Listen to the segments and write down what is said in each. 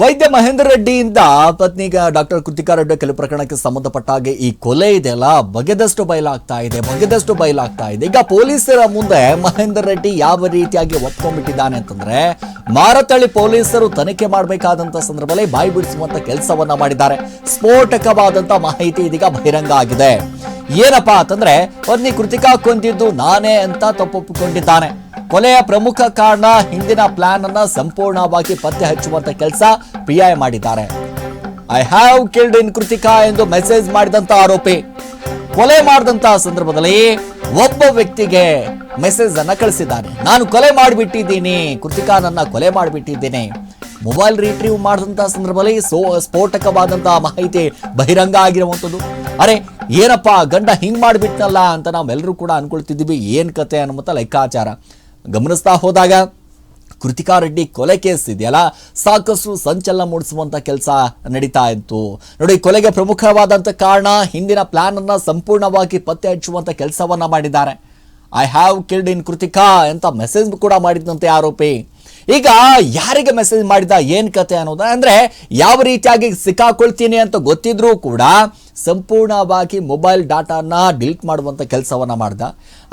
ವೈದ್ಯ ಮಹೇಂದ್ರ ರೆಡ್ಡಿಯಿಂದ ಪತ್ನಿ ಡಾಕ್ಟರ್ ಕೃತಿಕಾ ರೆಡ್ಡಿ ಕೆಲವು ಪ್ರಕರಣಕ್ಕೆ ಸಂಬಂಧಪಟ್ಟ ಹಾಗೆ ಈ ಕೊಲೆ ಇದೆಯಲ್ಲ ಬಗೆದಷ್ಟು ಬಯಲಾಗ್ತಾ ಇದೆ, ಬಗೆದಷ್ಟು ಬಯಲಾಗ್ತಾ ಇದೆ. ಈಗ ಪೊಲೀಸರ ಮುಂದೆ ಮಹೇಂದ್ರ ರೆಡ್ಡಿ ಯಾವ ರೀತಿಯಾಗಿ ಒಪ್ಕೊಂಡ್ಬಿಟ್ಟಿದ್ದಾನೆ ಅಂತಂದ್ರೆ, ಮಾರತಳ್ಳಿ ಪೊಲೀಸರು ತನಿಖೆ ಮಾಡಬೇಕಾದಂತ ಸಂದರ್ಭದಲ್ಲಿ ಬಾಯಿ ಬಿಡಿಸುವಂತ ಕೆಲಸವನ್ನ ಮಾಡಿದ್ದಾರೆ. ಸ್ಫೋಟಕವಾದಂತ ಮಾಹಿತಿ ಇದೀಗ ಬಹಿರಂಗ ಆಗಿದೆ. ಏನಪ್ಪಾ ಅಂತಂದ್ರೆ, ಪತ್ನಿ ಕೃತಿಕಾ ಕೊಂದಿದ್ದು ನಾನೇ ಅಂತ ತಪ್ಪೊಪ್ಪಿಕೊಂಡಿದ್ದಾನೆ. ಕೊಲೆಯ ಪ್ರಮುಖ ಕಾರಣ ಹಿಂದಿನ ಪ್ಲಾನ್ ಅನ್ನ ಸಂಪೂರ್ಣವಾಗಿ ಪತ್ತೆ ಹಚ್ಚುವಂತ ಕೆಲಸ ಪಿಐ ಮಾಡಿದ್ದಾರೆ. I have killed in Krithika ಎಂದು ಮೆಸೇಜ್ ಮಾಡಿದಂತ ಆರೋಪಿ. ಕೊಲೆ ಮಾಡಿದಂತ ಸಂದರ್ಭದಲ್ಲಿ ಒಬ್ಬ ವ್ಯಕ್ತಿಗೆ ಮೆಸೇಜ್ ಅನ್ನ ಕಳಿಸಿದ್ದಾನೆ. ನಾನು ಕೊಲೆ ಮಾಡಿಬಿಟ್ಟಿದ್ದೀನಿ ಕೃತಿಕಾ ನನ್ನ ಕೊಲೆ ಮಾಡಿಬಿಟ್ಟಿದ್ದೇನೆ. ಮೊಬೈಲ್ ರಿಟ್ರೀವ್ ಮಾಡಿದಂತಹ ಸಂದರ್ಭದಲ್ಲಿ ಸೋ ಸ್ಫೋಟಕವಾದಂತಹ ಮಾಹಿತಿ ಬಹಿರಂಗ ಆಗಿರುವಂಥದ್ದು ಅರೆ, ಏನಪ್ಪ, ಗಂಡ ಹಿಂಗ್ ಮಾಡಿಬಿಟ್ನಲ್ಲ ಅಂತ ನಾವೆಲ್ಲರೂ ಕೂಡ ಅನ್ಕೊಳ್ತಿದ್ದೀವಿ. ಏನು ಕತೆ ಅನ್ನುವಂಥ ಲೆಕ್ಕಾಚಾರ. ಗಮನಿಸ್ತಾ ಹೋದಾಗ ಕೃತಿಕಾ ರೆಡ್ಡಿ ಕೊಲೆ ಕೇಸ್ ಇದೆಯಲ್ಲ? ಸಾಕಷ್ಟು ಸಂಚಲನ ಮೂಡಿಸುವಂತ ಕೆಲಸ ನಡೀತಾ ಇತ್ತು. ನೋಡಿ, ಕೊಲೆಗೆ ಪ್ರಮುಖವಾದಂತ ಕಾರಣ ಹಿಂದಿನ ಪ್ಲಾನ್ ಅನ್ನ ಸಂಪೂರ್ಣವಾಗಿ ಪತ್ತೆ ಹಚ್ಚುವಂಥ ಕೆಲಸವನ್ನ ಮಾಡಿದ್ದಾರೆ. I have killed in Krithika ಅಂತ ಮೆಸೇಜ್ ಕೂಡ ಮಾಡಿದಂತೆ ಆರೋಪಿ. ಈಗ ಯಾರಿಗೆ ಮೆಸೇಜ್ ಮಾಡಿದ, ಏನು ಕತೆ ಅನ್ನೋದು? ಅಂದರೆ ಯಾವ ರೀತಿಯಾಗಿ ಸಿಕ್ಕಾಕೊಳ್ತೀನಿ ಅಂತ ಗೊತ್ತಿದ್ರೂ ಕೂಡ ಸಂಪೂರ್ಣವಾಗಿ ಮೊಬೈಲ್ ಡಾಟಾನ ಡಿಲೀಟ್ ಮಾಡುವಂಥ ಕೆಲಸವನ್ನು ಮಾಡ್ದ.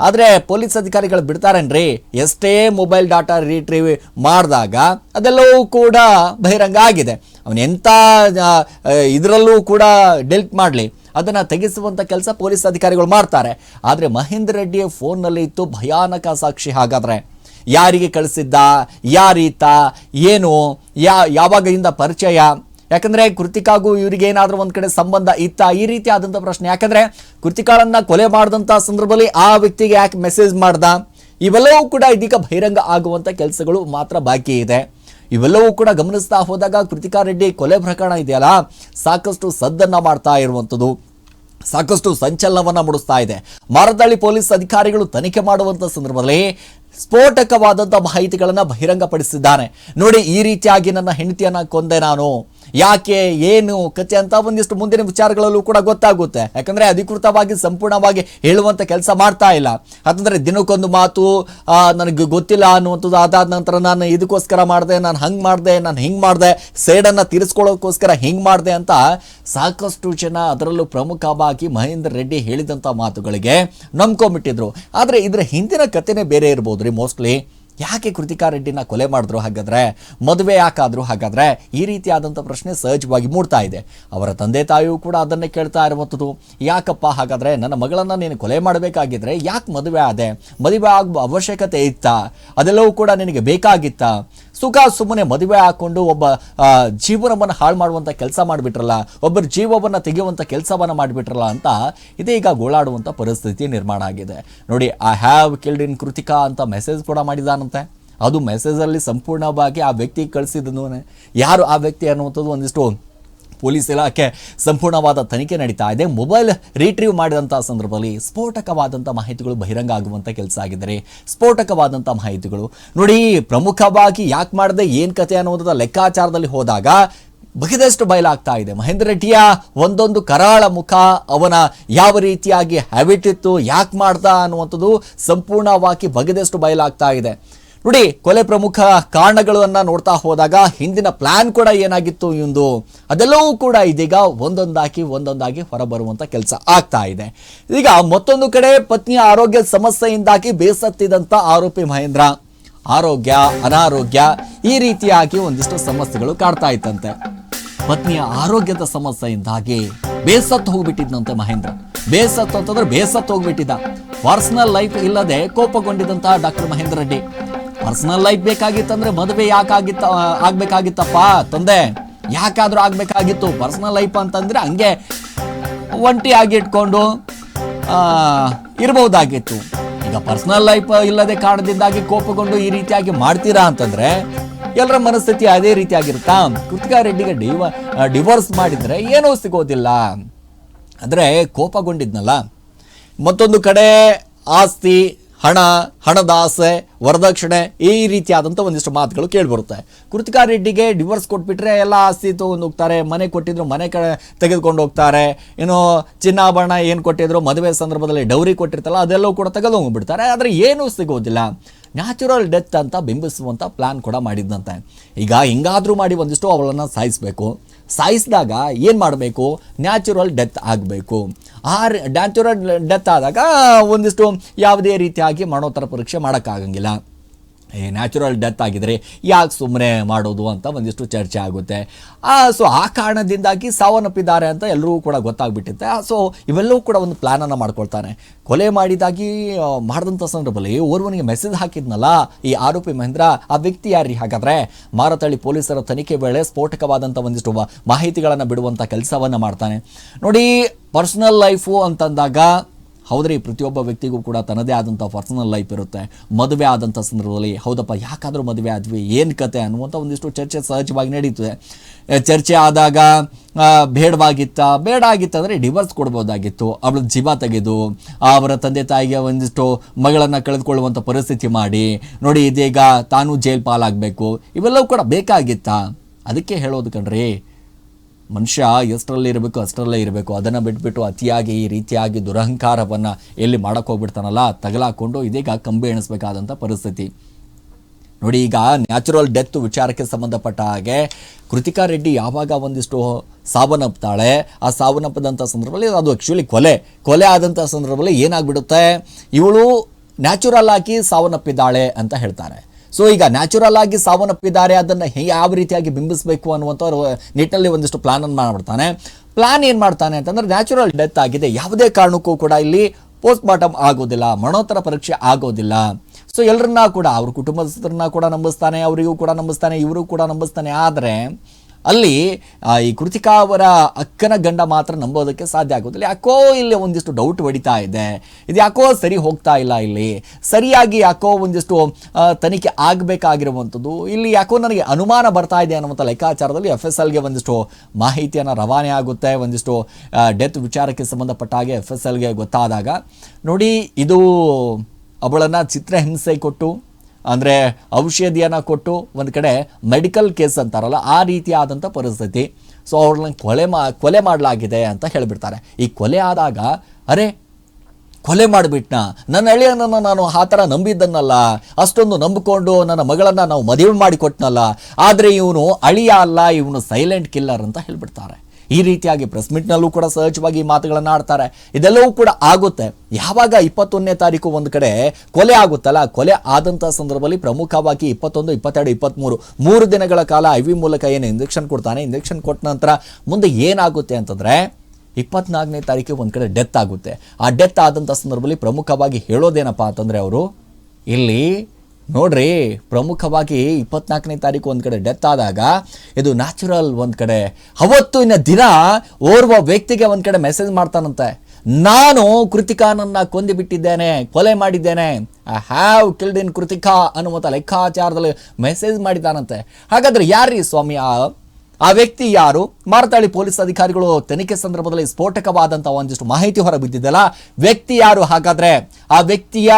ಆದರೆ ಪೊಲೀಸ್ ಅಧಿಕಾರಿಗಳು ಬಿಡ್ತಾರೇನ್ರಿ? ಎಷ್ಟೇ ಮೊಬೈಲ್ ಡಾಟಾ ರಿಟ್ರೀವ್ ಮಾಡಿದಾಗ ಅದೆಲ್ಲವೂ ಕೂಡ ಬಹಿರಂಗ ಆಗಿದೆ. ಅವನು ಎಂಥ ಇದರಲ್ಲೂ ಕೂಡ ಡಿಲೀಟ್ ಮಾಡಲಿ. ಅದನ್ನು ತೆಗೆಸುವಂಥ ಕೆಲಸ ಪೊಲೀಸ್ ಅಧಿಕಾರಿಗಳು ಮಾಡ್ತಾರೆ. ಆದರೆ ಮಹೇಂದ್ರ ರೆಡ್ಡಿಯ ಫೋನ್ನಲ್ಲಿ ಇತ್ತು ಭಯಾನಕ ಸಾಕ್ಷಿ. ಹಾಗಾದರೆ ಯಾರಿಗೆ ಕಳಿಸಿದ್ದ, ಯಾರೀತ, ಏನು, ಯಾ ಯಾವಾಗಿಂದ ಪರಿಚಯ? ಯಾಕಂದ್ರೆ ಕೃತಿಕಾಗೂ ಇವರಿಗೆ ಏನಾದರೂ ಒಂದ್ ಕಡೆ ಸಂಬಂಧ ಇತ್ತ ಈ ರೀತಿ ಆದಂಥ ಪ್ರಶ್ನೆ. ಯಾಕಂದ್ರೆ ಕೃತಿಕಾಳನ್ನ ಕೊಲೆ ಮಾಡಿದಂತ ಸಂದರ್ಭದಲ್ಲಿ ಆ ವ್ಯಕ್ತಿಗೆ ಯಾಕೆ ಮೆಸೇಜ್ ಮಾಡ್ದ? ಇವೆಲ್ಲವೂ ಕೂಡ ಇದೀಗ ಬಹಿರಂಗ ಆಗುವಂತ ಕೆಲಸಗಳು ಮಾತ್ರ ಬಾಕಿ ಇದೆ. ಇವೆಲ್ಲವೂ ಕೂಡ ಗಮನಿಸ್ತಾ ಹೋದಾಗ ಕೃತಿಕಾ ರೆಡ್ಡಿ ಕೊಲೆ ಪ್ರಕರಣ ಇದೆಯಲ್ಲ? ಸಾಕಷ್ಟು ಸದ್ದನ್ನ ಮಾಡ್ತಾ ಇರುವಂಥದ್ದು ಸಾಕಷ್ಟು ಸಂಚಲನವನ್ನ ಮೂಡಿಸ್ತಾ ಇದೆ. ಮಾರದಳ್ಳಿ ಪೊಲೀಸ್ ಅಧಿಕಾರಿಗಳು ತನಿಖೆ ಮಾಡುವಂತ ಸಂದರ್ಭದಲ್ಲಿ ಸ್ಫೋಟಕವಾದಂಥ ಮಾಹಿತಿಗಳನ್ನು ಬಹಿರಂಗಪಡಿಸಿದ್ದಾನೆ ನೋಡಿ, ಈ ರೀತಿಯಾಗಿ ನನ್ನ ಹೆಂಡತಿಯನ್ನ ಕೊಂದೆ ನಾನು. ಯಾಕೆ, ಏನು ಕತೆ ಅಂತ ಒಂದಿಷ್ಟು ಮುಂದಿನ ವಿಚಾರಗಳಲ್ಲೂ ಕೂಡ ಗೊತ್ತಾಗುತ್ತೆ. ಯಾಕಂದ್ರೆ ಅಧಿಕೃತವಾಗಿ, ಸಂಪೂರ್ಣವಾಗಿ ಹೇಳುವಂತ ಕೆಲಸ ಮಾಡ್ತಾ ಇಲ್ಲ. ಯಾಕಂದ್ರೆ ದಿನಕ್ಕೊಂದು ಮಾತು ನನಗೆ ಗೊತ್ತಿಲ್ಲ ಅನ್ನುವಂಥದ್ದು ಅದಾದ ನಂತರ ನಾನು ಇದಕ್ಕೋಸ್ಕರ ಮಾಡಿದೆ, ನಾನು ಹಂಗೆ ಮಾಡಿದೆ, ನಾನು ಹಿಂಗೆ ಮಾಡಿದೆ, ಸೈಡನ್ನು ತೀರಿಸ್ಕೊಳ್ಳೋಕ್ಕೋಸ್ಕರ ಹಿಂಗೆ ಮಾಡಿದೆ ಅಂತ ಸಾಕಷ್ಟು ಜನ ಅದರಲ್ಲೂ ಪ್ರಮುಖವಾಗಿ ಮಹೇಂದ್ರ ರೆಡ್ಡಿ ಹೇಳಿದಂಥ ಮಾತುಗಳಿಗೆ ನಂಬ್ಕೊಂಬಿಟ್ಟಿದ್ರು ಆದರೆ ಇದರ ಹಿಂದಿನ ಕಥೆನೇ ಬೇರೆ ಇರ್ಬೋದು ರೀ ಮೋಸ್ಟ್ಲಿ. ಯಾಕೆ ಕೃತಿಕಾ ರೆಡ್ಡಿನ ಕೊಲೆ ಮಾಡಿದ್ರು ಹಾಗಾದ್ರೆ, ಮದುವೆ ಯಾಕಾದರೂ ಹಾಗಾದ್ರೆ, ಈ ರೀತಿಯಾದಂಥ ಪ್ರಶ್ನೆ ಸಹಜವಾಗಿ ಮೂಡ್ತಾ ಇದೆ. ಅವರ ತಂದೆ ತಾಯಿಯೂ ಕೂಡ ಅದನ್ನೇ ಕೇಳ್ತಾ ಇರುವಂಥದ್ದು ಯಾಕಪ್ಪ ಹಾಗಾದ್ರೆ, ನನ್ನ ಮಗಳನ್ನು ನೀನು ಕೊಲೆ ಮಾಡಬೇಕಾಗಿದ್ರೆ ಯಾಕೆ ಮದುವೆ ಆದೆ? ಮದುವೆ ಆಗುವ ಅವಶ್ಯಕತೆ ಇತ್ತಾ? ಅದೆಲ್ಲವೂ ಕೂಡ ನಿನಗೆ ಬೇಕಾಗಿತ್ತಾ? ಸುಖ ಸುಮ್ಮನೆ ಮದುವೆ ಹಾಕೊಂಡು ಒಬ್ಬ ಜೀವನವನ್ನು ಹಾಳು ಮಾಡುವಂಥ ಕೆಲಸ ಮಾಡಿಬಿಟ್ರಲ್ಲ, ಒಬ್ಬರ ಜೀವವನ್ನು ತೆಗೆಯುವಂಥ ಕೆಲಸವನ್ನು ಮಾಡಿಬಿಟ್ರಲ್ಲ ಅಂತ ಇದೀಗ ಗೋಳಾಡುವಂಥ ಪರಿಸ್ಥಿತಿ ನಿರ್ಮಾಣ ಆಗಿದೆ. ನೋಡಿ I have killed in Krithika ಅಂತ ಮೆಸೇಜ್ ಕೂಡ ಮಾಡಿದಾನಂತೆ. ಅದು ಮೆಸೇಜಲ್ಲಿ ಸಂಪೂರ್ಣವಾಗಿ ಆ ವ್ಯಕ್ತಿ ಕಳಿಸಿದನು ಯಾರು ಆ ವ್ಯಕ್ತಿ ಅನ್ನುವಂಥದ್ದು ಒಂದಿಷ್ಟು ಪೊಲೀಸ್ ಇಲಾಖೆ ಸಂಪೂರ್ಣವಾದ ತನಿಖೆ ನಡೀತಾ ಇದೆ. ಮೊಬೈಲ್ ರಿಟ್ರೀವ್ ಮಾಡಿದಂಥ ಸಂದರ್ಭದಲ್ಲಿ ಸ್ಫೋಟಕವಾದಂಥ ಮಾಹಿತಿಗಳು ಬಹಿರಂಗ ಆಗುವಂಥ ಕೆಲಸ ಆಗಿದ್ದರೆ ಸ್ಫೋಟಕವಾದಂಥ ಮಾಹಿತಿಗಳು. ನೋಡಿ, ಪ್ರಮುಖವಾಗಿ ಯಾಕೆ ಮಾಡಿದೆ, ಏನು ಕತೆ ಅನ್ನೋದ್ರ ಲೆಕ್ಕಾಚಾರದಲ್ಲಿ ಹೋದಾಗ ಬಗೆದಷ್ಟು ಬಯಲಾಗ್ತಾ ಇದೆ. ಮಹೇಂದ್ರ ರೆಡ್ಡಿಯ ಒಂದೊಂದು ಕರಾಳ ಮುಖ ಅವನ ಯಾವ ರೀತಿಯಾಗಿ ಹ್ಯಾಬಿಟ್ ಇತ್ತು, ಯಾಕೆ ಮಾಡ್ದ ಅನ್ನುವಂಥದ್ದು ಸಂಪೂರ್ಣವಾಗಿ ಬಗೆದಷ್ಟು ಬಯಲಾಗ್ತಾ ಇದೆ. ನೋಡಿ, ಕೊಲೆ ಪ್ರಮುಖ ಕಾರಣಗಳನ್ನ ನೋಡ್ತಾ ಹೋದಾಗ ಹಿಂದಿನ ಪ್ಲಾನ್ ಕೂಡ ಏನಾಗಿತ್ತು ಇಂದು? ಅದೆಲ್ಲವೂ ಕೂಡ ಇದೀಗ ಒಂದೊಂದಾಗಿ ಒಂದೊಂದಾಗಿ ಹೊರಬರುವಂತ ಕೆಲಸ ಆಗ್ತಾ ಇದೆ. ಈಗ ಮತ್ತೊಂದು ಕಡೆ ಪತ್ನಿಯ ಆರೋಗ್ಯ ಸಮಸ್ಯೆಯಿಂದಾಗಿ ಬೇಸತ್ತಿದಂತ ಆರೋಪಿ ಮಹೇಂದ್ರ. ಆರೋಗ್ಯ, ಅನಾರೋಗ್ಯ ಈ ರೀತಿಯಾಗಿ ಒಂದಿಷ್ಟು ಸಮಸ್ಯೆಗಳು ಕಾಡ್ತಾ ಇತ್ತಂತೆ ಪತ್ನಿಯ ಆರೋಗ್ಯದ ಸಮಸ್ಯೆಯಿಂದಾಗಿ ಬೇಸತ್ತು ಹೋಗ್ಬಿಟ್ಟಿದ್ದಂತೆ ಮಹೇಂದ್ರ. ಬೇಸತ್ತು ಅಂತಂದ್ರೆ ಬೇಸತ್ತು ಹೋಗ್ಬಿಟ್ಟಿದ್ದ. ಪರ್ಸನಲ್ ಲೈಫ್ ಇಲ್ಲದೆ ಕೋಪಗೊಂಡಿದ್ದಂತಹ doctor Mahendra Reddy. Personal life ಬೇಕಾಗಿತ್ತಂದ್ರೆ ಮದುವೆ ಯಾಕಾಗಿತ್ತ ಆಗ್ಬೇಕಾಗಿತ್ತಪ್ಪ ತಂದೆ? ಯಾಕಾದ್ರೂ ಆಗ್ಬೇಕಾಗಿತ್ತು ಪರ್ಸನಲ್ ಲೈಫ್ ಅಂತಂದ್ರೆ ಹಂಗೆ ಇಟ್ಕೊಂಡು ಇರಬಹುದಾಗಿತ್ತು ಇರ್ಬಹುದಾಗಿತ್ತು ಈಗ ಪರ್ಸನಲ್ ಲೈಫ್ ಇಲ್ಲದೆ ಕಾರಣದಿಂದಾಗಿ ಕೋಪಗೊಂಡು ಈ ರೀತಿಯಾಗಿ ಮಾಡ್ತೀರಾ ಅಂತಂದ್ರೆ ಎಲ್ಲರ ಮನಸ್ಥಿತಿ ಅದೇ ರೀತಿಯಾಗಿರುತ್ತಾ? ಕೃತಿಕಾ ರೆಡ್ಡಿಗೆ ಡಿವ ಡಿವೋರ್ಸ್ ಮಾಡಿದ್ರೆ ಏನೂ ಸಿಗೋದಿಲ್ಲ. ಅಂದರೆ ಕೋಪಗೊಂಡಿದ್ನಲ್ಲ. ಮತ್ತೊಂದು ಕಡೆ ಆಸ್ತಿ ಹಣ, ಹಣದಾಸೆ, ವರದಕ್ಷಿಣೆ ಈ ರೀತಿಯಾದಂಥ ಒಂದಿಷ್ಟು ಮಾತುಗಳು ಕೇಳಿಬರುತ್ತೆ. ಕೃತಿಕಾ ರೆಡ್ಡಿಗೆ ಡಿವೋರ್ಸ್ ಕೊಟ್ಬಿಟ್ರೆ ಎಲ್ಲ ಆಸ್ತಿ ತೊಗೊಂಡು ಹೋಗ್ತಾರೆ, ಮನೆ ಕೊಟ್ಟಿದ್ರು ಮನೆ ಕಡೆ ತೆಗೆದುಕೊಂಡು ಹೋಗ್ತಾರೆ. ಏನೋ ಚಿನ್ನಾಭರಣ ಏನು ಕೊಟ್ಟಿದ್ರು, ಮದುವೆ ಸಂದರ್ಭದಲ್ಲಿ ಡೌರಿ ಕೊಟ್ಟಿರ್ತಲ್ಲ, ಅದೆಲ್ಲವೂ ಕೂಡ ತೆಗೆದು ಹೋಗ್ಬಿಡ್ತಾರೆ ಆದರೆ ಏನೂ ಸಿಗೋದಿಲ್ಲ. ನ್ಯಾಚುರಲ್ ಡೆತ್ ಅಂತ ಬಿಂಬಿಸುವಂಥ ಪ್ಲ್ಯಾನ್ ಕೂಡ ಮಾಡಿದ್ದಂತೆ ಈಗ ಹಿಂಗಾದರೂ ಮಾಡಿ ಒಂದಿಷ್ಟು ಅವಳನ್ನು ಸಾಯಿಸಬೇಕು. ಸಾಯಿಸಿದಾಗ ಏನು ಮಾಡಬೇಕು? ನ್ಯಾಚುರಲ್ ಡೆತ್ ಆಗಬೇಕು. ಆ ನ್ಯಾಚುರಲ್ ಡೆತ್ ಆದಾಗ ಒಂದಿಷ್ಟು ಯಾವುದೇ ರೀತಿಯಾಗಿ ಮರಣೋತ್ತರ ಪರೀಕ್ಷೆ ಮಾಡೋಕ್ಕಾಗಂಗಿಲ್ಲ. ನ್ಯಾಚುರಲ್ ಡೆತ್ ಆಗಿದ್ರೆ ಯಾಕೆ ಸುಮ್ಮನೆ ಮಾಡೋದು ಅಂತ ಒಂದಿಷ್ಟು ಚರ್ಚೆ ಆಗುತ್ತೆ. ಸೊ ಆ ಕಾರಣದಿಂದಾಗಿ ಸಾವನ್ನಪ್ಪಿದ್ದಾರೆ ಅಂತ ಎಲ್ಲರೂ ಕೂಡ ಗೊತ್ತಾಗ್ಬಿಟ್ಟಿತ್ತೆ. ಸೊ ಇವೆಲ್ಲವೂ ಕೂಡ ಒಂದು ಪ್ಲ್ಯಾನನ್ನು ಮಾಡ್ಕೊಳ್ತಾನೆ. ಕೊಲೆ ಮಾಡಿದಾಗಿ ಮಾಡಿದಂಥ ಸಂದರ್ಭದಲ್ಲಿ ಓರ್ವನಿಗೆ ಮೆಸೇಜ್ ಹಾಕಿದ್ನಲ್ಲ ಈ ಆರೋಪಿ ಮಹೇಂದ್ರ, ಆ ವ್ಯಕ್ತಿ ಯಾರ್ರಿ ಹಾಗಾದರೆ? ಮಾರತಳ್ಳಿ ಪೊಲೀಸರ ತನಿಖೆ ವೇಳೆ ಸ್ಫೋಟಕವಾದಂಥ ಒಂದಿಷ್ಟು ಮಾಹಿತಿಗಳನ್ನು ಬಿಡುವಂಥ ಕೆಲಸವನ್ನು ಮಾಡ್ತಾನೆ. ನೋಡಿ ಪರ್ಸನಲ್ ಲೈಫು ಅಂತಂದಾಗ ಹೌದ್ರಿ, ಪ್ರತಿಯೊಬ್ಬ ವ್ಯಕ್ತಿಗೂ ಕೂಡ ತನ್ನದೇ ಆದಂಥ ಪರ್ಸನಲ್ ಲೈಫ್ ಇರುತ್ತೆ. ಮದುವೆ ಆದಂಥ ಸಂದರ್ಭದಲ್ಲಿ, ಹೌದಪ್ಪ, ಯಾಕಾದರೂ ಮದುವೆ ಆದ್ವಿ, ಏನು ಕತೆ ಅನ್ನುವಂಥ ಒಂದಿಷ್ಟು ಚರ್ಚೆ ಸಹಜವಾಗಿ ನಡೀತದೆ. ಚರ್ಚೆ ಆದಾಗ ಬೇಡವಾಗಿತ್ತ ಬೇಡ ಆಗಿತ್ತಂದರೆ ಡಿವರ್ಸ್ ಕೊಡ್ಬೋದಾಗಿತ್ತು. ಅವಳ ಜೀವ ತೆಗೆದು, ಅವರ ತಂದೆ ತಾಯಿಗೆ ಒಂದಿಷ್ಟು ಮಗಳನ್ನು ಕಳೆದುಕೊಳ್ಳುವಂಥ ಪರಿಸ್ಥಿತಿ ಮಾಡಿ, ನೋಡಿ ಇದೀಗ ತಾನು ಜೈಲ್ ಪಾಲಾಗಬೇಕು, ಇವೆಲ್ಲವೂ ಕೂಡ ಬೇಕಾಗಿತ್ತಾ? ಅದಕ್ಕೆ ಹೇಳೋದು ಕಣ್ರಿ ಮನುಷ್ಯ ಎಷ್ಟರಲ್ಲಿ ಇರಬೇಕು, ಅಷ್ಟರಲ್ಲೇ ಇರಬೇಕು. ಅದನ್ನು ಬಿಟ್ಬಿಟ್ಟು ಅತಿಯಾಗಿ, ಈ ರೀತಿಯಾಗಿ ದುರಹಂಕಾರವನ್ನು ಎಲ್ಲಿ ಮಾಡಕ್ಕೆ ಹೋಗ್ಬಿಡ್ತಾನಲ್ಲ, ತಗಲಾಕೊಂಡು ಇದೀಗ ಕಂಬಿ ಎಣಿಸ್ಬೇಕಾದಂಥ ಪರಿಸ್ಥಿತಿ. ನೋಡಿ, ಈಗ ನ್ಯಾಚುರಲ್ ಡೆತ್ ವಿಚಾರಕ್ಕೆ ಸಂಬಂಧಪಟ್ಟ ಹಾಗೆ ಕೃತಿಕಾ ರೆಡ್ಡಿ ಯಾವಾಗ ಒಂದಿಷ್ಟು ಸಾವನ್ನಪ್ತಾಳೆ, ಆ ಸಾವನ್ನಪ್ಪದಂಥ ಸಂದರ್ಭದಲ್ಲಿ ಅದು ಆ್ಯಕ್ಚುಲಿ ಕೊಲೆ. ಕೊಲೆ ಆದಂಥ ಸಂದರ್ಭದಲ್ಲಿ ಏನಾಗ್ಬಿಡುತ್ತೆ? ಇವಳು ನ್ಯಾಚುರಲ್ ಆಗಿ ಸಾವನ್ನಪ್ಪಿದ್ದಾಳೆ ಅಂತ ಹೇಳ್ತಾರೆ. ಸೊ ಈಗ ನ್ಯಾಚುರಲ್ ಆಗಿ ಸಾವನ್ನಪ್ಪಿದ್ದಾರೆ, ಅದನ್ನು ಯಾವ ರೀತಿಯಾಗಿ ಬಿಂಬಿಸಬೇಕು ಅನ್ನುವಂಥ ನಿಟ್ಟಿನಲ್ಲಿ ಒಂದಿಷ್ಟು ಪ್ಲಾನನ್ನು ಮಾಡಿಬಿಡ್ತಾನೆ. ಪ್ಲಾನ್ ಏನು ಮಾಡ್ತಾನೆ ಅಂತಂದ್ರೆ ನ್ಯಾಚುರಲ್ ಡೆತ್ ಆಗಿದೆ. ಯಾವುದೇ ಕಾರಣಕ್ಕೂ ಕೂಡ ಇಲ್ಲಿ ಪೋಸ್ಟ್ ಮಾರ್ಟಮ್ ಆಗೋದಿಲ್ಲ, ಮರಣೋತ್ತರ ಪರೀಕ್ಷೆ ಆಗೋದಿಲ್ಲ. ಸೊ ಎಲ್ಲರನ್ನ ಕೂಡ, ಅವ್ರ ಕುಟುಂಬಸ್ಥರನ್ನ ಕೂಡ ನಂಬಿಸ್ತಾನೆ, ಅವರಿಗೂ ಕೂಡ ನಂಬಿಸ್ತಾನೆ ಇವರು ಕೂಡ ನಂಬಿಸ್ತಾನೆ. ಆದರೆ ಅಲ್ಲಿ ಈ ಕೃತಿಕಾ ಅವರ ಅಕ್ಕನ ಗಂಡ ಮಾತ್ರ ನಂಬೋದಕ್ಕೆ ಸಾಧ್ಯ ಆಗೋದಿಲ್ಲ. ಯಾಕೋ ಇಲ್ಲಿ ಒಂದಿಷ್ಟು ಡೌಟ್ ಹೊಡಿತಾ ಇದೆ. ಇದು ಯಾಕೋ ಸರಿ ಹೋಗ್ತಾ ಇಲ್ಲ ಇಲ್ಲಿ. ಸರಿಯಾಗಿ ಯಾಕೋ ಒಂದಿಷ್ಟು ತನಿಖೆ ಆಗಬೇಕಾಗಿರುವಂಥದ್ದು. ಇಲ್ಲಿ ಯಾಕೋ ನನಗೆ ಅನುಮಾನ ಬರ್ತಾ ಇದೆ ಅನ್ನುವಂಥ ಲೆಕ್ಕಾಚಾರದಲ್ಲಿ ಎಫ್ ಎಸ್ ಎಲ್ಗೆ ಒಂದಿಷ್ಟು ಮಾಹಿತಿಯನ್ನು ರವಾನೆ ಆಗುತ್ತೆ. ಒಂದಿಷ್ಟು ಡೆತ್ ವಿಚಾರಕ್ಕೆ ಸಂಬಂಧಪಟ್ಟ ಹಾಗೆ ಎಫ್ ಎಸ್ ಎಲ್ಗೆ ಗೊತ್ತಾದಾಗ. ನೋಡಿ, ಇದು ಅವಳನ್ನು ಚಿತ್ರಹಿಂಸೆ ಕೊಟ್ಟು ಅಂದರೆ ಔಷಧಿಯನ್ನು ಕೊಟ್ಟು ಒಂದು ಕಡೆ ಮೆಡಿಕಲ್ ಕೇಸ್ ಅಂತಾರಲ್ಲ, ಆ ರೀತಿಯಾದಂಥ ಪರಿಸ್ಥಿತಿ. ಸೊ ಅವ್ರನ್ನ ಕೊಲೆ ಮಾ, ಕೊಲೆ ಮಾಡಲಾಗಿದೆ ಅಂತ ಹೇಳಿಬಿಡ್ತಾರೆ. ಈ ಕೊಲೆ ಆದಾಗ, ಅರೆ, ಕೊಲೆ ಮಾಡಿಬಿಟ್ನ. ನನ್ನ ಅಳಿಯನನ್ನು ನಾನು ಆ ಥರ ನಂಬಿದ್ದನ್ನಲ್ಲ. ಅಷ್ಟೊಂದು ನಂಬಿಕೊಂಡು ನನ್ನ ಮಗಳನ್ನು ನಾವು ಮದುವೆ ಮಾಡಿಕೊಟ್ನಲ್ಲ. ಆದರೆ ಇವನು ಅಳಿಯ ಅಲ್ಲ, ಇವನು ಸೈಲೆಂಟ್ ಕಿಲ್ಲರ್ ಅಂತ ಹೇಳ್ಬಿಡ್ತಾರೆ. ಈ ರೀತಿಯಾಗಿ ಪ್ರೆಸ್ ಮೀಟ್ನಲ್ಲೂ ಕೂಡ ಸಹಜವಾಗಿ ಮಾತುಗಳನ್ನು ಆಡ್ತಾರೆ. ಇದೆಲ್ಲವೂ ಕೂಡ ಆಗುತ್ತೆ. ಯಾವಾಗ ಇಪ್ಪತ್ತೊಂದನೇ ತಾರೀಕು ಒಂದು ಕಡೆ ಕೊಲೆ ಆಗುತ್ತಲ್ಲ, ಕೊಲೆ ಆದಂಥ ಸಂದರ್ಭದಲ್ಲಿ ಪ್ರಮುಖವಾಗಿ ಇಪ್ಪತ್ತೊಂದು, ಇಪ್ಪತ್ತೆರಡು ಇಪ್ಪತ್ತ್ಮೂರು ಮೂರು ದಿನಗಳ ಕಾಲ ಐ ಮೂಲಕ ಏನು ಇಂಜೆಕ್ಷನ್ ಕೊಡ್ತಾನೆ. ಇಂಜೆಕ್ಷನ್ ಕೊಟ್ಟ ನಂತರ ಮುಂದೆ ಏನಾಗುತ್ತೆ ಅಂತಂದರೆ ಇಪ್ಪತ್ನಾಲ್ಕನೇ ತಾರೀಕಿಗೆ ಒಂದು ಕಡೆ ಡೆತ್ ಆಗುತ್ತೆ. ಆ ಡೆತ್ ಆದಂಥ ಸಂದರ್ಭದಲ್ಲಿ ಪ್ರಮುಖವಾಗಿ ಹೇಳೋದೇನಪ್ಪ ಅಂತಂದರೆ ಅವರು, ಇಲ್ಲಿ ನೋಡ್ರಿ, ಪ್ರಮುಖವಾಗಿ ಇಪ್ಪತ್ನಾಲ್ಕನೇ ತಾರೀಕು ಒಂದು ಕಡೆ ಡೆತ್ ಆದಾಗ, ಇದು ನ್ಯಾಚುರಲ್ ಒಂದು ಕಡೆ. ಅವತ್ತು ಇನ್ನು ದಿನ ಓರ್ವ ವ್ಯಕ್ತಿಗೆ ಒಂದು ಕಡೆ ಮೆಸೇಜ್ ಮಾಡ್ತಾನಂತೆ. ನಾನು ಕೃತಿಕಾನನ್ನ ಕೊಂದು ಬಿಟ್ಟಿದ್ದೇನೆ, ಕೊಲೆ ಮಾಡಿದ್ದೇನೆ. I have killed in Krithika ಅನ್ನುವಂಥ ಲೆಕ್ಕಾಚಾರದಲ್ಲಿ ಮೆಸೇಜ್ ಮಾಡಿದ್ದಾನಂತೆ. ಹಾಗಾದ್ರೆ ಯಾರೀ ಸ್ವಾಮಿ ಆ ಆ ವ್ಯಕ್ತಿ ಯಾರು? ಮಾರತಾಳಿ ಪೊಲೀಸ್ ಅಧಿಕಾರಿಗಳು ತನಿಖೆ ಸಂದರ್ಭದಲ್ಲಿ ಸ್ಫೋಟಕವಾದಂಥ ಒಂದಿಷ್ಟು ಮಾಹಿತಿ ಹೊರಬಿದ್ದಿದ್ದಲ್ಲ ವ್ಯಕ್ತಿ ಯಾರು? ಹಾಗಾದ್ರೆ ಆ ವ್ಯಕ್ತಿಯ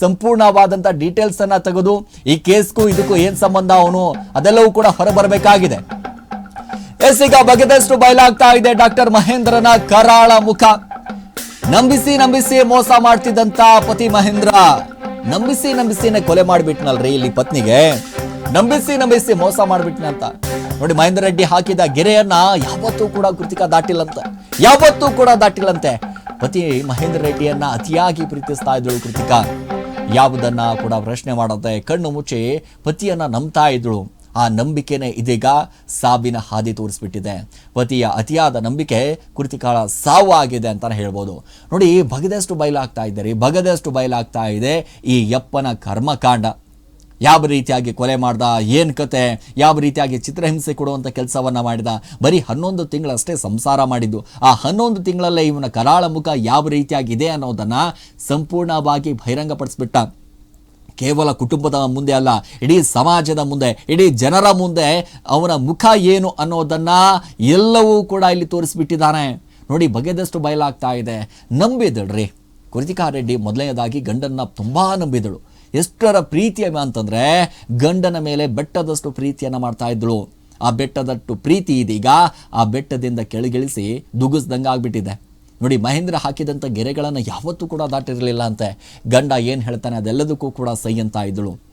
ಸಂಪೂರ್ಣವಾದಂಥ ಡೀಟೇಲ್ಸ್ ಅನ್ನ ತೆಗೆದು, ಈ ಕೇಸ್ಗೂ ಇದಕ್ಕೂ ಏನ್ ಸಂಬಂಧ ಅವನು? ಅದೆಲ್ಲವೂ ಕೂಡ ಹೊರಬರಬೇಕಾಗಿದೆ. ಎಸ್, ಈಗ ಬಗೆದಷ್ಟು ಬಯಲಾಗ್ತಾ ಇದೆ ಡಾಕ್ಟರ್ ಮಹೇಂದ್ರನ ಕರಾಳ ಮುಖ. ನಂಬಿಸಿ ನಂಬಿಸಿ ಮೋಸ ಮಾಡ್ತಿದ್ದಂತ ಪತಿ ಮಹೇಂದ್ರ. ನಂಬಿಸಿ ನಂಬಿಸಿನೇ ಕೊಲೆ ಮಾಡಿಬಿಟ್ನಲ್ರಿ ಇಲ್ಲಿ ಪತ್ನಿಗೆ. ನಂಬಿಸಿ ನಂಬಿಸಿ ಮೋಸ ಮಾಡ್ಬಿಟ್ನಂತ ನೋಡಿ, ಮಹೇಂದ್ರ ರೆಡ್ಡಿ ಹಾಕಿದ ಗೆರೆಯನ್ನ ಯಾವತ್ತೂ ಕೂಡ ಕೃತಿಕಾ ದಾಟಿಲ್ಲಂತೆ. ಯಾವತ್ತೂ ಕೂಡ ದಾಟಿಲ್ಲಂತೆ. ಪತಿ ಮಹೇಂದ್ರ ರೆಡ್ಡಿಯನ್ನ ಅತಿಯಾಗಿ ಪ್ರೀತಿಸ್ತಾ ಇದ್ದಳು ಕೃತಿಕಾ. ಯಾವುದನ್ನ ಕೂಡ ಪ್ರಶ್ನೆ ಮಾಡದೆ ಕಣ್ಣು ಮುಚ್ಚಿ ಪತಿಯನ್ನ ನಂಬ್ತಾ ಇದ್ದಳು. ಆ ನಂಬಿಕೆನೇ ಇದೀಗ ಸಾವಿನ ಹಾದಿ ತೋರಿಸ್ಬಿಟ್ಟಿದೆ. ಪತಿಯ ಅತಿಯಾದ ನಂಬಿಕೆ ಕೃತಿಕಾಳ ಸಾವು ಆಗಿದೆ ಅಂತಾನೆ ಹೇಳ್ಬೋದು. ನೋಡಿ ಬಗದಷ್ಟು ಬಯಲಾಗ್ತಾ ಇದ್ದಾರೆ ಬಗದಷ್ಟು ಬಯಲಾಗ್ತಾ ಇದೆ ಈ ಯಪ್ಪನ ಕರ್ಮಕಾಂಡ. ಯಾವ ರೀತಿಯಾಗಿ ಕೊಲೆ ಮಾಡ್ದ, ಏನು ಕತೆ, ಯಾವ ರೀತಿಯಾಗಿ ಚಿತ್ರಹಿಂಸೆ ಕೊಡುವಂಥ ಕೆಲಸವನ್ನ ಮಾಡಿದ, ಬರೀ ಹನ್ನೊಂದು ತಿಂಗಳಷ್ಟೇ ಸಂಸಾರ ಮಾಡಿದ್ದು. ಆ ಹನ್ನೊಂದು ತಿಂಗಳಲ್ಲೇ ಇವನ ಕರಾಳ ಮುಖ ಯಾವ ರೀತಿಯಾಗಿದೆ ಅನ್ನೋದನ್ನು ಸಂಪೂರ್ಣವಾಗಿ ಬಹಿರಂಗಪಡಿಸ್ಬಿಟ್ಟ. ಕೇವಲ ಕುಟುಂಬದ ಮುಂದೆ ಅಲ್ಲ, ಇಡೀ ಸಮಾಜದ ಮುಂದೆ, ಇಡೀ ಜನರ ಮುಂದೆ ಅವನ ಮುಖ ಏನು ಅನ್ನೋದನ್ನು ಎಲ್ಲವೂ ಕೂಡ ಇಲ್ಲಿ ತೋರಿಸ್ಬಿಟ್ಟಿದ್ದಾನೆ. ನೋಡಿ, ಬಗೆದಷ್ಟು ಬಯಲಾಗ್ತಾ ಇದೆ. ನಂಬಿದಳ್ರಿ. ಕೃತಿಕಾ ರೆಡ್ಡಿ ಮೊದಲನೇದಾಗಿ ಗಂಡನ್ನ ತುಂಬ ನಂಬಿದಳು. ಎಷ್ಟರ ಪ್ರೀತಿಯ ಅಂತಂದರೆ ಗಂಡನ ಮೇಲೆ ಬೆಟ್ಟದಷ್ಟು ಪ್ರೀತಿಯನ್ನು ಮಾಡ್ತಾ ಇದ್ದಳು. ಆ ಬೆಟ್ಟದಷ್ಟು ಪ್ರೀತಿ ಇದೀಗ ಆ ಬೆಟ್ಟದಿಂದ ಕೆಳಗಿಳಿಸಿ ದುಗಿಸ್ದಂಗೆ ಆಗಿಬಿಟ್ಟಿದೆ. ನೋಡಿ, ಮಹೇಂದ್ರ ಹಾಕಿದಂಥ ಗೆರೆಗಳನ್ನು ಯಾವತ್ತೂ ಕೂಡ ದಾಟಿರಲಿಲ್ಲ ಅಂತೆ. ಗಂಡ ಏನು ಹೇಳ್ತಾನೆ ಅದೆಲ್ಲದಕ್ಕೂ ಕೂಡ ಸೈ ಅಂತ ಇದ್ದಳು.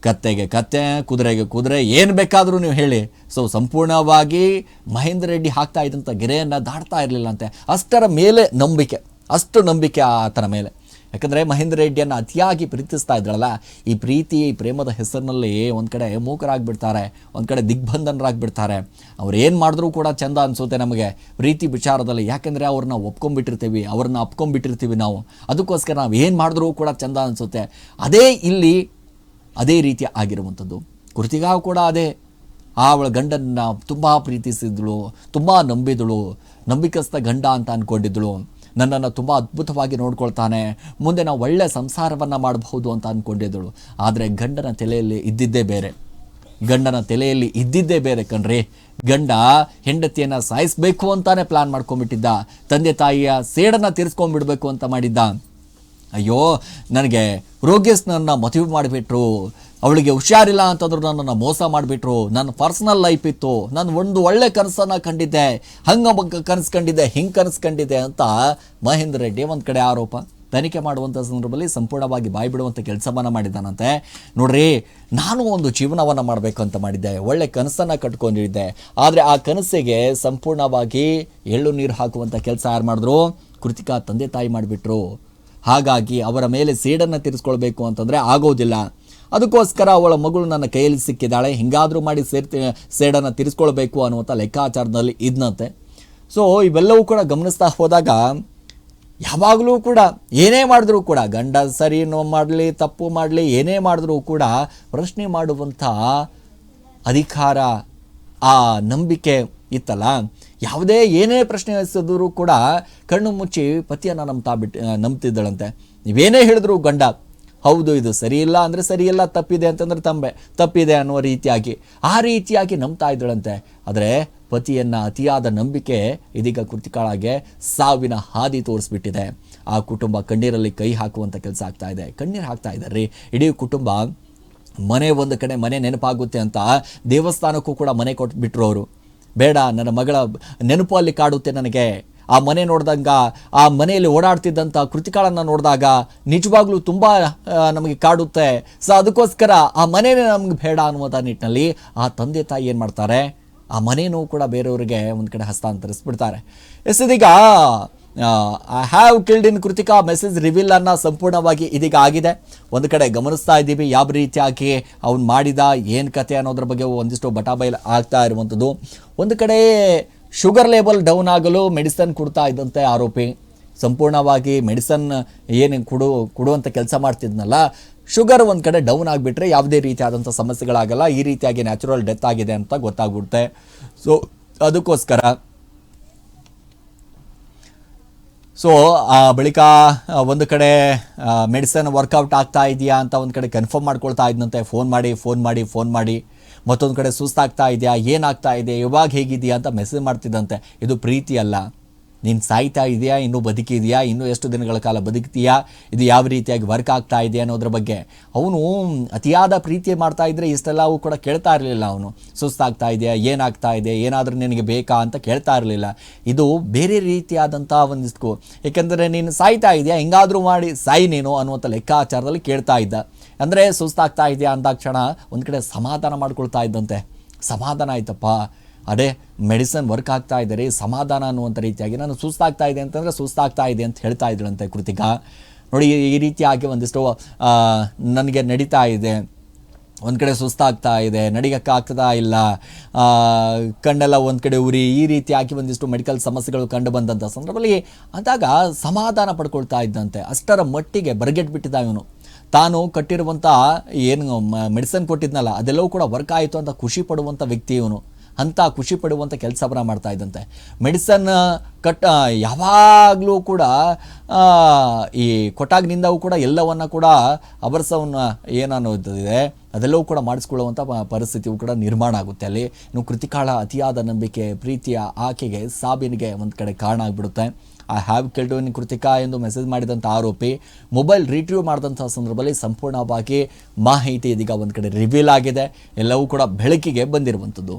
ಕತ್ತೆಗೆ ಕತ್ತೆ, ಕುದುರೆಗೆ ಕುದುರೆ, ಏನು ಬೇಕಾದರೂ ನೀವು ಹೇಳಿ. ಸೊ ಸಂಪೂರ್ಣವಾಗಿ ಮಹೇಂದ್ರ ರೆಡ್ಡಿ ಹಾಕ್ತಾ ಇದ್ದಂಥ ಗೆರೆಯನ್ನು ದಾಟ್ತಾ ಇರಲಿಲ್ಲ ಅಂತೆ. ಅಷ್ಟರ ಮೇಲೆ ನಂಬಿಕೆ, ಅಷ್ಟು ನಂಬಿಕೆ ಆತನ ಮೇಲೆ. ಯಾಕಂದರೆ ಮಹೇಂದ್ರ ರೆಡ್ಡಿಯನ್ನು ಅತಿಯಾಗಿ ಪ್ರೀತಿಸ್ತಾ ಇದ್ರಲ್ಲ, ಈ ಪ್ರೀತಿ, ಈ ಪ್ರೇಮದ ಹೆಸರಿನಲ್ಲಿ ಒಂದು ಕಡೆ ಮೂಕರಾಗ್ಬಿಡ್ತಾರೆ, ಒಂದು ಕಡೆ ದಿಗ್ಬಂಧನರಾಗ್ಬಿಡ್ತಾರೆ. ಅವ್ರು ಏನು ಮಾಡಿದ್ರೂ ಕೂಡ ಚಂದ ಅನಿಸುತ್ತೆ ನಮಗೆ. ಪ್ರೀತಿ ವಿಚಾರದಲ್ಲಿ ಯಾಕೆಂದರೆ ಅವ್ರನ್ನ ಒಪ್ಕೊಂಡ್ಬಿಟ್ಟಿರ್ತೀವಿ ಅವ್ರನ್ನ ಅಪ್ಕೊಂಡ್ಬಿಟ್ಟಿರ್ತೀವಿ ನಾವು. ಅದಕ್ಕೋಸ್ಕರ ನಾವು ಏನು ಮಾಡಿದ್ರೂ ಕೂಡ ಚಂದ ಅನಿಸುತ್ತೆ. ಅದೇ ಇಲ್ಲಿ ಅದೇ ರೀತಿ ಆಗಿರುವಂಥದ್ದು. ಕೃತಿಗಾವ್ ಕೂಡ ಅದೇ. ಆ ಅವಳ ಗಂಡನ್ನ ತುಂಬ ಪ್ರೀತಿಸಿದಳು, ತುಂಬ ನಂಬಿದಳು, ನಂಬಿಕಸ್ಥ ಗಂಡ ಅಂತ ಅಂದ್ಕೊಂಡಿದ್ದಳು ನನ್ನನ್ನು ತುಂಬ ಅದ್ಭುತವಾಗಿ ನೋಡ್ಕೊಳ್ತಾನೆ. ಮುಂದೆ ನಾವು ಒಳ್ಳೆಯ ಸಂಸಾರವನ್ನು ಮಾಡಬಹುದು ಅಂತ ಅಂದ್ಕೊಂಡಿದ್ದಳು ಆದರೆ ಗಂಡನ ತಲೆಯಲ್ಲಿ ಇದ್ದಿದ್ದೇ ಬೇರೆ. ಗಂಡನ ತಲೆಯಲ್ಲಿ ಇದ್ದಿದ್ದೇ ಬೇರೆ ಕಣ್ರಿ. ಗಂಡ ಹೆಂಡತಿಯನ್ನು ಸಾಯಿಸಬೇಕು ಅಂತಾನೆ ಪ್ಲಾನ್ ಮಾಡ್ಕೊಂಡ್ಬಿಟ್ಟಿದ್ದ. ತಂದೆ ತಾಯಿಯ ಸೇಡನ್ನು ತೀರಿಸ್ಕೊಂಡ್ಬಿಡ್ಬೇಕು ಅಂತ ಮಾಡಿದ್ದ. ಅಯ್ಯೋ, ನನಗೆ ರೋಗ್ಯಸ್ನನ್ನು ಮದುವೆ ಮಾಡಿಬಿಟ್ರು. ಅವಳಿಗೆ ಹುಷಾರಿಲ್ಲ ಅಂತಂದ್ರು ನನ್ನನ್ನು ಮೋಸ ಮಾಡಿಬಿಟ್ರು. ನನ್ನ ಪರ್ಸನಲ್ ಲೈಫ್ ಇತ್ತು. ನಾನು ಒಂದು ಒಳ್ಳೆ ಕನಸನ್ನು ಕಂಡಿದ್ದೆ. ಹಂಗ ಕನಸು ಕಂಡಿದ್ದೆ, ಹಿಂಗೆ ಕನಸು ಕಂಡಿದ್ದೆ ಅಂತ ಮಹೇಂದ್ರ ರೆಡ್ಡಿ ಒಂದು ಕಡೆ ಆರೋಪ. ತನಿಖೆ ಮಾಡುವಂಥ ಸಂದರ್ಭದಲ್ಲಿ ಸಂಪೂರ್ಣವಾಗಿ ಬಾಯಿ ಬಿಡುವಂಥ ಕೆಲಸವನ್ನು ಮಾಡಿದ್ದಾನಂತೆ. ನೋಡ್ರಿ, ನಾನು ಒಂದು ಜೀವನವನ್ನು ಮಾಡಬೇಕು ಅಂತ ಮಾಡಿದ್ದೆ. ಒಳ್ಳೆ ಕನಸನ್ನು ಕಟ್ಕೊಂಡಿದ್ದೆ. ಆದರೆ ಆ ಕನಸಿಗೆ ಸಂಪೂರ್ಣವಾಗಿ ಎಳ್ಳು ನೀರು ಹಾಕುವಂಥ ಕೆಲಸ ಯಾರು ಮಾಡಿದ್ರು? ಕೃತಿಕಾ ತಂದೆ ತಾಯಿ ಮಾಡಿಬಿಟ್ರು. ಹಾಗಾಗಿ ಅವರ ಮೇಲೆ ಸೀಡನ್ನು ತೀರಿಸ್ಕೊಳ್ಬೇಕು ಅಂತಂದರೆ ಆಗೋದಿಲ್ಲ. ಅದಕ್ಕೋಸ್ಕರ ಅವಳ ಮಗಳು ನನ್ನ ಕೈಯಲ್ಲಿ ಸಿಕ್ಕಿದ್ದಾಳೆ. ಹಿಂಗಾದರೂ ಮಾಡಿ ಸೇರ್ತಿ, ಸೇಡನ್ನು ತೀರಿಸ್ಕೊಳ್ಬೇಕು ಅನ್ನುವಂಥ ಲೆಕ್ಕಾಚಾರದಲ್ಲಿ ಇದ್ನಂತೆ. ಸೊ ಇವೆಲ್ಲವೂ ಕೂಡ ಗಮನಿಸ್ತಾ ಹೋದಾಗ ಯಾವಾಗಲೂ ಕೂಡ ಏನೇ ಮಾಡಿದ್ರೂ ಕೂಡ, ಗಂಡ ಸರಿ ಮಾಡಲಿ, ತಪ್ಪು ಮಾಡಲಿ, ಏನೇ ಮಾಡಿದ್ರೂ ಕೂಡ ಪ್ರಶ್ನೆ ಮಾಡುವಂಥ ಅಧಿಕಾರ ಆ ನಂಬಿಕೆ ಇತ್ತಲ್ಲ. ಯಾವುದೇ ಏನೇ ಪ್ರಶ್ನೆ ಎಸೆದರೂ ಕೂಡ ಕಣ್ಣು ಮುಚ್ಚಿ ಪತಿಯನ್ನು ನಂಬ್ತಾ ಬಿಟ್ಟು ನಂಬ್ತಿದ್ದಳಂತೆ. ನೀವೇನೇ ಹೇಳಿದ್ರು ಗಂಡ ಹೌದು, ಇದು ಸರಿಯಿಲ್ಲ ಅಂದರೆ ಸರಿಯಿಲ್ಲ, ತಪ್ಪಿದೆ ಅಂತಂದ್ರೆ ತಂಬೆ. ತಪ್ಪಿದೆ ಅನ್ನುವ ರೀತಿಯಾಗಿ. ಆ ರೀತಿಯಾಗಿ ನಂಬ್ತಾ ಇದ್ದಳಂತೆ. ಆದರೆ ಪತಿಯನ್ನು ಅತಿಯಾದ ನಂಬಿಕೆ ಇದೀಗ ಕೃತಿಕಾಳಾಗೆ ಸಾವಿನ ಹಾದಿ ತೋರಿಸ್ಬಿಟ್ಟಿದೆ. ಆ ಕುಟುಂಬ ಕಣ್ಣೀರಲ್ಲಿ ಕೈ ಹಾಕುವಂಥ ಕೆಲಸ ಆಗ್ತಾ ಇದೆ. ಕಣ್ಣೀರು ಹಾಕ್ತಾ ಇದ್ದಾರೆ ಇಡೀ ಕುಟುಂಬ ಮನೆ ಒಂದು ಕಡೆ ಮನೆ ನೆನಪಾಗುತ್ತೆ ಅಂತ ದೇವಸ್ಥಾನಕ್ಕೂ ಕೂಡ ಮನೆ ಕೊಟ್ಬಿಟ್ರು ಅವರು ಬೇಡ, ನನ್ನ ಮಗಳ ನೆನಪು ಅಲ್ಲಿ ಕಾಡುತ್ತೆ ನನಗೆ. ಆ ಮನೆ ನೋಡಿದಾಗ, ಆ ಮನೆಯಲ್ಲಿ ಓಡಾಡ್ತಿದ್ದಂಥ ಕೃತಿಕಾಳನ್ನು ನೋಡಿದಾಗ ನಿಜವಾಗ್ಲೂ ತುಂಬ ನಮಗೆ ಕಾಡುತ್ತೆ. ಸೊ ಅದಕ್ಕೋಸ್ಕರ ಆ ಮನೆನೇ ನಮ್ಗೆ ಬೇಡ ಅನ್ನುವಂಥ ನಿಟ್ಟಿನಲ್ಲಿ ಆ ತಂದೆ ತಾಯಿ ಏನು ಮಾಡ್ತಾರೆ? ಆ ಮನೆಯೂ ಕೂಡ ಬೇರೆಯವರಿಗೆ ಒಂದು ಕಡೆ ಹಸ್ತಾಂತರಿಸ್ಬಿಡ್ತಾರೆ. ಎಸ್, ಇದೀಗ I have killed in Krithika message reveal ಅನ್ನ ಸಂಪೂರ್ಣವಾಗಿ ಇದೀಗ ಆಗಿದೆ. ಒಂದು ಕಡೆ ಗಮನಿಸ್ತಾ ಇದ್ದೀವಿ, ಯಾವ ರೀತಿಯಾಗಿ ಅವ್ನು ಮಾಡಿದ, ಏನು ಕತೆ ಅನ್ನೋದ್ರ ಬಗ್ಗೆ ಒಂದಿಷ್ಟು ಬಟಾಬೈಲ್ ಆಗ್ತಾ ಇರುವಂಥದ್ದು ಒಂದು ಕಡೆ ಶುಗರ್ ಲೆವೆಲ್ ಡೌನ್ ಆಗಲು ಮೆಡಿಸನ್ ಕೊಡ್ತಾ ಇದ್ದಂತೆ ಆರೋಪಿ. ಸಂಪೂರ್ಣವಾಗಿ ಮೆಡಿಸನ್ ಏನು ಕೊಡು ಕೊಡುವಂಥ ಕೆಲಸ ಮಾಡ್ತಿದ್ನಲ್ಲ, ಶುಗರ್ ಒಂದು ಕಡೆ ಡೌನ್ ಆಗಿಬಿಟ್ರೆ ಯಾವುದೇ ರೀತಿಯಾದಂಥ ಸಮಸ್ಯೆಗಳಾಗಲ್ಲ, ಈ ರೀತಿಯಾಗಿ ನ್ಯಾಚುರಲ್ ಡೆತ್ ಆಗಿದೆ ಅಂತ ಗೊತ್ತಾಗ್ಬಿಡುತ್ತೆ. ಸೊ ಅದಕ್ಕೋಸ್ಕರ ಸೊ ಬಳಿಕ ಒಂದು ಕಡೆ ಮೆಡಿಸನ್ ವರ್ಕೌಟ್ ಆಗ್ತಾ ಇದೆಯಾ ಅಂತ ಒಂದು ಕಡೆ ಕನ್ಫರ್ಮ್ ಮಾಡ್ಕೊಳ್ತಾ ಇದ್ದಂತೆ ಫೋನ್ ಮಾಡಿ ಫೋನ್ ಮಾಡಿ ಫೋನ್ ಮಾಡಿ. ಮತ್ತೊಂದು ಕಡೆ ಸುಸ್ತಾಗ್ತಾ ಇದೆಯಾ? ಏನಾಗ್ತಾ ಇದೆ ಇವಾಗ ಹೇಗಿದೆಯಾ ಅಂತ ಮೆಸೇಜ್ ಮಾಡ್ತಿದ್ದಂತೆ. ಇದು ಪ್ರೀತಿ ಅಲ್ಲ ನೀನು ಸಾಯ್ತಾ ಇದೆಯಾ? ಇನ್ನೂ ಬದುಕಿದೆಯಾ? ಇನ್ನೂ ಎಷ್ಟು ದಿನಗಳ ಕಾಲ ಬದುಕ್ತೀಯಾ? ಇದು ಯಾವ ರೀತಿಯಾಗಿ ವರ್ಕ್ ಆಗ್ತಾ ಇದೆಯಾ ಅನ್ನೋದ್ರ ಬಗ್ಗೆ. ಅವನು ಅತಿಯಾದ ಪ್ರೀತಿ ಮಾಡ್ತಾ ಇದ್ದರೆ ಇಷ್ಟೆಲ್ಲವೂ ಕೂಡ ಕೇಳ್ತಾ ಇರಲಿಲ್ಲ ಅವನು. ಸುಸ್ತಾಗ್ತಾ ಇದೆಯಾ? ಏನಾಗ್ತಾ ಇದೆ? ಏನಾದರೂ ನಿನಗೆ ಬೇಕಾ ಅಂತ ಕೇಳ್ತಾ ಇರಲಿಲ್ಲ. ಇದು ಬೇರೆ ರೀತಿಯಾದಂಥ ಒಂದಿಷ್ಟು. ಏಕೆಂದರೆ ನೀನು ಸಾಯ್ತಾ ಇದೆಯಾ? ಹೆಂಗಾದರೂ ಮಾಡಿ ಸಾಯಿ ನೀನು ಅನ್ನುವಂಥ ಲೆಕ್ಕಾಚಾರದಲ್ಲಿ ಕೇಳ್ತಾ ಇದ್ದ. ಅಂದರೆ ಸುಸ್ತಾಗ್ತಾ ಇದೆಯಾ ಅಂದಾಕ್ಷಣ ಒಂದು ಕಡೆ ಸಮಾಧಾನ ಮಾಡ್ಕೊಳ್ತಾ ಇದ್ದಂತೆ. ಸಮಾಧಾನ ಆಯ್ತಪ್ಪ. ಅದೇ ಮೆಡಿಸನ್ ವರ್ಕ್ ಆಗ್ತಾ ಇದ್ದಾರೆ ಸಮಾಧಾನ ಅನ್ನುವಂಥ ರೀತಿಯಾಗಿ ನಾನು ಸುಸ್ತಾಗ್ತಾ ಇದೆ ಅಂತಂದರೆ ಸುಸ್ತಾಗ್ತಾ ಇದೆ ಅಂತ ಹೇಳ್ತಾ ಇದ್ದಳಂತೆ ಕೃತಿಕಾ. ನೋಡಿ, ಈ- ರೀತಿಯಾಗಿ ಒಂದಿಷ್ಟು ನನಗೆ ನಡೀತಾ ಇದೆ. ಒಂದು ಕಡೆ ಸುಸ್ತಾಗ್ತಾ ಇದೆ ನಡಿಗಕ್ಕೆ ಇಲ್ಲ? ಕಣ್ಣೆಲ್ಲ ಒಂದು ಕಡೆ ಉರಿ, ಈ ರೀತಿಯಾಗಿ ಒಂದಿಷ್ಟು ಮೆಡಿಕಲ್ ಸಮಸ್ಯೆಗಳು ಕಂಡು ಬಂದಂಥ ಸಂದರ್ಭದಲ್ಲಿ ಅಂದಾಗ ಸಮಾಧಾನ ಪಡ್ಕೊಳ್ತಾ ಇದ್ದಂತೆ. ಅಷ್ಟರ ಮಟ್ಟಿಗೆ ಬರಗೆಟ್ಬಿಟ್ಟಿದ್ದ ಇವನು. ತಾನು ಕಟ್ಟಿರುವಂಥ ಏನು ಮೆಡಿಸನ್ ಕೊಟ್ಟಿದ್ನಲ್ಲ, ಅದೆಲ್ಲವೂ ಕೂಡ ವರ್ಕ್ ಆಯಿತು ಅಂತ ಖುಷಿ ಪಡುವಂಥ ವ್ಯಕ್ತಿ ಇವನು. ಅಂತ ಖುಷಿ ಪಡುವಂಥ ಕೆಲಸವನ್ನ ಮಾಡ್ತಾ ಇದ್ದಂತೆ. ಮೆಡಿಸನ್, ಕಟ್ ಯಾವಾಗಲೂ ಕೂಡ ಈ ಕೊಟಾಗ್ನಿಂದವೂ ಕೂಡ ಎಲ್ಲವನ್ನು ಕೂಡ ಅಬರಸವನ್ನು ಏನನ್ನೋದಿದೆ ಅದೆಲ್ಲವೂ ಕೂಡ ಮಾಡಿಸ್ಕೊಳ್ಳುವಂಥ ಪರಿಸ್ಥಿತಿಯು ಕೂಡ ನಿರ್ಮಾಣ ಆಗುತ್ತೆ. ಅಲ್ಲಿ ಇನ್ನು ಕೃತಿಕಾಳ ಅತಿಯಾದ ನಂಬಿಕೆ, ಪ್ರೀತಿಯ ಆಕೆಗೆ, ಸಾಬಿನಿಗೆ ಒಂದು ಕಡೆ ಕಾರಣ ಆಗಿಬಿಡುತ್ತೆ. I have killed in Krithika ಎಂದು ಮೆಸೇಜ್ ಮಾಡಿದಂಥ ಆರೋಪಿ ಮೊಬೈಲ್ ರಿಟ್ರೀವ್ ಮಾಡಿದಂಥ ಸಂದರ್ಭದಲ್ಲಿ ಸಂಪೂರ್ಣವಾಗಿ ಮಾಹಿತಿ ಇದೀಗ ಒಂದು ಕಡೆ ರಿವೀಲ್ ಆಗಿದೆ. ಎಲ್ಲವೂ ಕೂಡ ಬೆಳಕಿಗೆ ಬಂದಿರುವಂಥದ್ದು